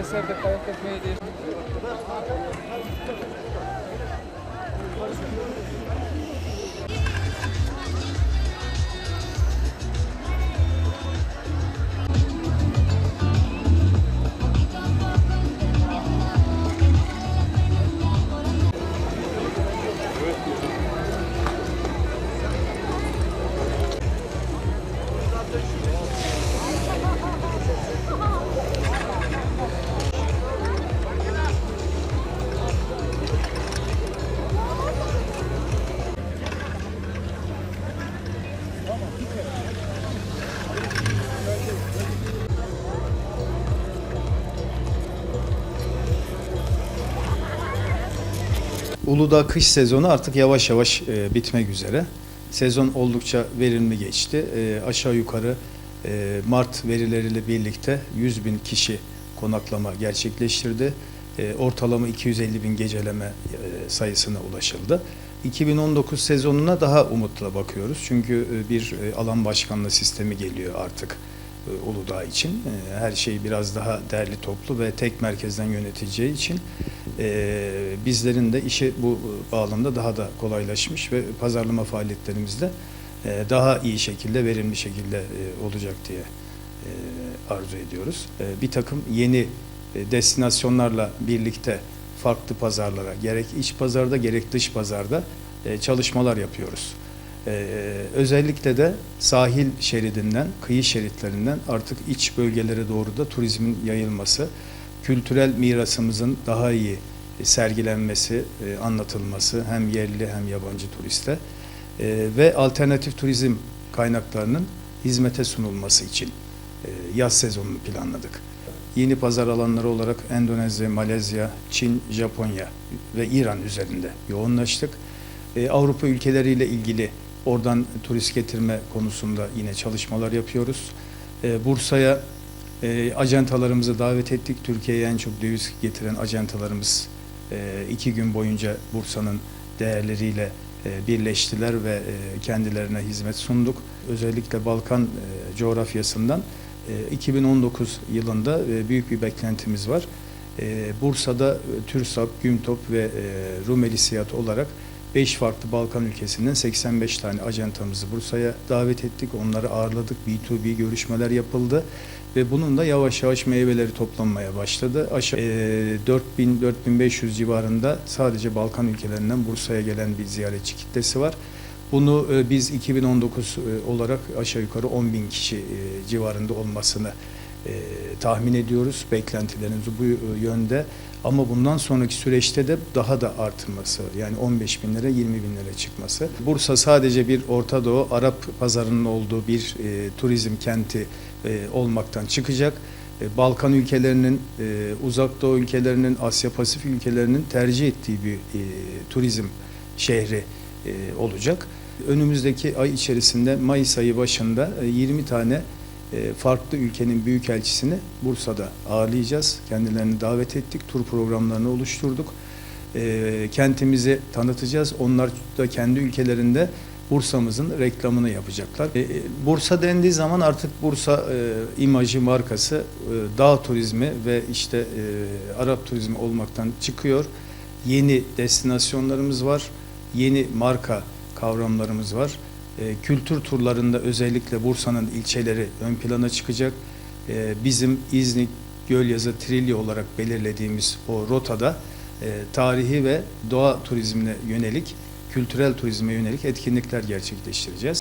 Eserde kayak etmeyi değil. Uludağ kış sezonu artık yavaş yavaş e, bitmek üzere. Sezon oldukça verimli geçti. E, aşağı yukarı e, Mart verileriyle birlikte 100 bin kişi konaklama gerçekleştirdi. E, ortalama 250 bin geceleme e, sayısına ulaşıldı. 2019 sezonuna daha umutla bakıyoruz. Çünkü e, bir e, alan başkanlığı sistemi geliyor artık e, Uludağ için. E, Her şey biraz daha derli toplu ve tek merkezden yönetileceği için e, bizlerin de işi bu bağlamda daha da kolaylaşmış ve pazarlama faaliyetlerimizde e, daha iyi şekilde, verimli şekilde e, olacak diye e, arzu ediyoruz. E, Bir takım yeni destinasyonlarla birlikte farklı pazarlara, gerek iç pazarda gerek dış pazarda çalışmalar yapıyoruz. Ee, özellikle de sahil şeridinden, kıyı şeritlerinden artık iç bölgelere doğru da turizmin yayılması, kültürel mirasımızın daha iyi sergilenmesi, e, anlatılması hem yerli hem yabancı turiste e, ve alternatif turizm kaynaklarının hizmete sunulması için e, yaz sezonunu planladık. Yeni pazar alanları olarak Endonezya, Malezya, Çin, Japonya ve İran üzerinde yoğunlaştık. E, Avrupa ülkeleriyle ilgili oradan turist getirme konusunda yine çalışmalar yapıyoruz. E, Bursa'ya e, ajantalarımızı davet ettik. Türkiye'ye en çok döviz getiren ajantalarımız e, iki gün boyunca Bursa'nın değerleriyle e, birleştiler ve e, kendilerine hizmet sunduk. Özellikle Balkan e, coğrafyasından e, 2019 yılında e, büyük bir beklentimiz var. E, Bursa'da e, TÜRSAP, GÜMTOP ve e, Rumeli Siyat olarak 5 farklı Balkan ülkesinden 85 tane ajantamızı Bursa'ya davet ettik. Onları ağırladık. B2B görüşmeler yapıldı. Ve bunun da yavaş yavaş meyveleri toplanmaya başladı. Aşağı e, 4000-4500 civarında sadece Balkan ülkelerinden Bursa'ya gelen bir ziyaretçi kitlesi var. Bunu e, biz 2019 e, olarak aşağı yukarı 10 bin kişi e, civarında olmasını e, tahmin ediyoruz. Beklentilerimiz bu e, yönde. Ama bundan sonraki süreçte de daha da artırması yani 15 bin lira 20 bin lira çıkması. Bursa sadece bir Orta Doğu Arap pazarının olduğu bir e, turizm kenti e, olmaktan çıkacak. E, Balkan ülkelerinin, e, Uzak Doğu ülkelerinin, Asya Pasifik ülkelerinin tercih ettiği bir e, turizm şehri e, olacak. Önümüzdeki ay içerisinde Mayıs ayı başında e, 20 tane farklı ülkenin büyükelçisini Bursa'da ağırlayacağız. Kendilerini davet ettik, tur programlarını oluşturduk. E, Kentimizi tanıtacağız. Onlar da kendi ülkelerinde Bursa'mızın reklamını yapacaklar. E, e, Bursa dendiği zaman artık Bursa e, imajı, markası e, dağ turizmi ve işte e, Arap turizmi olmaktan çıkıyor. Yeni destinasyonlarımız var, yeni marka kavramlarımız var. E, kültür turlarında özellikle Bursa'nın ilçeleri ön plana çıkacak. E, bizim İznik, Gölyazı, Trilye olarak belirlediğimiz o rotada e, tarihi ve doğa turizmine yönelik, kültürel turizme yönelik etkinlikler gerçekleştireceğiz.